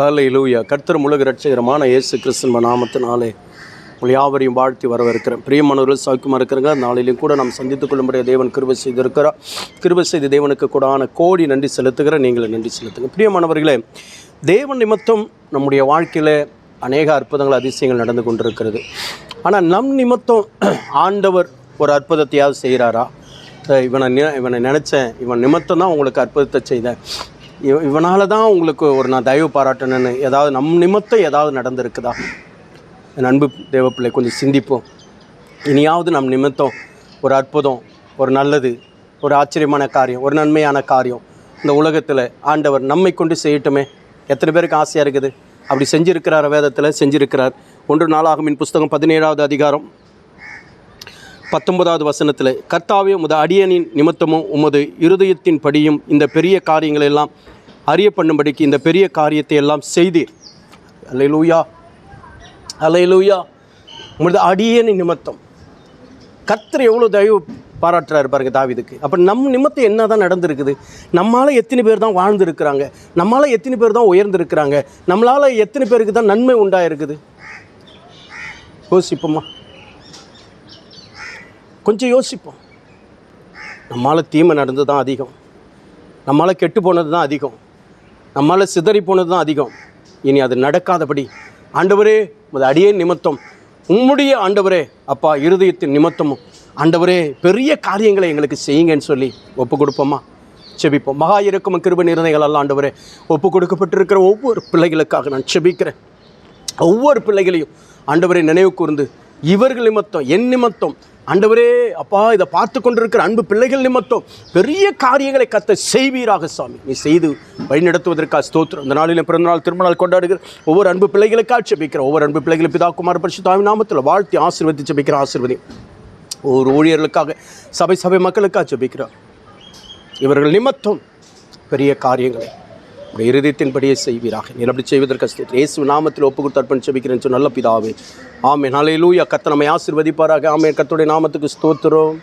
ஹாலை லூயா கர்த்தர் முழுக ரட்சகரமான இயேசு கிறிஸ்தன் நாமத்தினாலே உங்கள் யாவரையும் வாழ்த்தி வரவேற்கிறேன். பிரியமானவர்கள் சௌக்கியமாக இருக்கிறங்க நாளிலையும் கூட நாம் சந்தித்துக் கொள்ளும்படிய தேவன் கிருபை செய்திருக்கிறார். கிருபை செய்த தேவனுக்கு கூடான கோடி நன்றி செலுத்துகிற நீங்கள் நன்றி செலுத்துங்க பிரியமானவர்களே தேவன் நிமித்தம் நம்முடைய வாழ்க்கையில் அநேக அற்புதங்கள் அதிசயங்கள் நடந்து கொண்டிருக்கிறது. ஆனால் நம் நிமித்தம் ஆண்டவர் ஒரு அற்புதத்தையாவது செய்கிறாரா? இவனை இவனை நினச்சேன். இவன் நிமித்தம் தான் உங்களுக்கு அற்புதத்தை செய்தேன். இவ இவனால் தான் உங்களுக்கு ஒரு நான் தயவு பாராட்டணும்னு ஏதாவது நம் நிமித்தம் ஏதாவது நடந்திருக்குதா? என் அன்பு தேவப்பிள்ளை கொஞ்சம் சிந்திப்போம். இனியாவது நம் நிமித்தம் ஒரு அற்புதம் ஒரு நல்லது ஒரு ஆச்சரியமான காரியம் ஒரு நன்மையான காரியம் இந்த உலகத்தில் ஆண்டவர் நம்மை கொண்டு செய்யட்டுமே. எத்தனை பேருக்கு ஆசையாக இருக்குது? அப்படி செஞ்சுருக்கிறார் வேதத்தில் செஞ்சுருக்கிறார். ஒன்று நாளாகமின் புஸ்தகம் பதினேழாவது அதிகாரம். பத்தொன்பதாவது வசனத்தில் கர்த்தாவே உமது அடியனின் நிமித்தமும் உமது இருதயத்தின் படியும் இந்த பெரிய காரியங்கள் எல்லாம் அறிய பண்ணும்படிக்கு இந்த பெரிய காரியத்தை எல்லாம் செய்தீர். அலை லூயா உமது அடியனின் நிமித்தம். கர்த்தர் எவ்வளோ தயவு பாராட்டுறாரு பாருங்க தாவிதுக்கு. அப்போ நம் நிமித்தம் என்ன தான் நடந்திருக்குது? நம்மளால் எத்தனை பேர் தான் வாழ்ந்துருக்கிறாங்க? நம்மளால் எத்தனை பேர் தான் உயர்ந்திருக்கிறாங்க? நம்மளால் எத்தனை பேருக்கு தான் நன்மை உண்டாயிருக்குது? யோசிப்போம்மா கொஞ்சம் யோசிப்போம். நம்மளால் தீமை நடந்தது தான் அதிகம். நம்மளால் கெட்டு போனது தான் அதிகம். நம்மால் சிதறி போனது தான் அதிகம். இனி அது நடக்காதபடி. ஆண்டவரே உமது அடியே நிமித்தம். உம்முடைய ஆண்டவரே அப்பா இருதயத்தின் நிமித்தமும். ஆண்டவரே பெரிய காரியங்களை எங்களுக்கு செய்யுங்கன்னு சொல்லி ஒப்பு கொடுப்போமா? செபிப்போம். மகா இறக்கும் கிருப நிர்ணயங்கள் எல்லாம் ஆண்டவரே. ஒப்பு கொடுக்கப்பட்டிருக்கிற ஒவ்வொரு பிள்ளைகளுக்காக நான் செபிக்கிறேன். ஒவ்வொரு பிள்ளைகளையும் ஆண்டவரை நினைவு கூர்ந்து இவர்கள் நிமித்தம் என் நிமித்தம் ஆண்டவரே அப்பா இதை பார்த்து கொண்டிருக்கிற அன்பு பிள்ளைகள் நிமித்தம் பெரிய காரியங்களை கத்த செய்வீராக சாமி. நீ செய்து வழிநடத்துவதற்காக ஸ்தோத்திரம். இந்த நாளில் பிறந்தநாள் திருமணம் கொண்டாடுகிற ஒவ்வொரு அன்பு பிள்ளைகளுக்காக செபிக்கிற ஒவ்வொரு அன்பு பிள்ளைகளும் பிதா பரிசு பரிசுத்தாவி நாமத்தில் வாழ்த்தி ஆசீர்வதி செபிக்கிற ஆசீர்வதி ஒவ்வொரு ஊழியர்களுக்காக சபை சபை மக்களுக்காக செபிக்கிறார் இவர்கள் நிமித்தம் பெரிய காரியங்களை உடைய இருதயத்தின்படியே செய்வீராக. நீர் அப்படி செய்வதற்கு இயேசு நாமத்தில் ஒப்பு கொடுத்து அர்ப்பணி செபிக்கிறேன் நல்ல பிதாவே. ஆமே நாளையிலூயா கர்த்தர் நம்மை ஆசீர்வதிப்பாராக. ஆமென். கர்த்தருடைய நாமத்துக்கு ஸ்தோத்திரம்.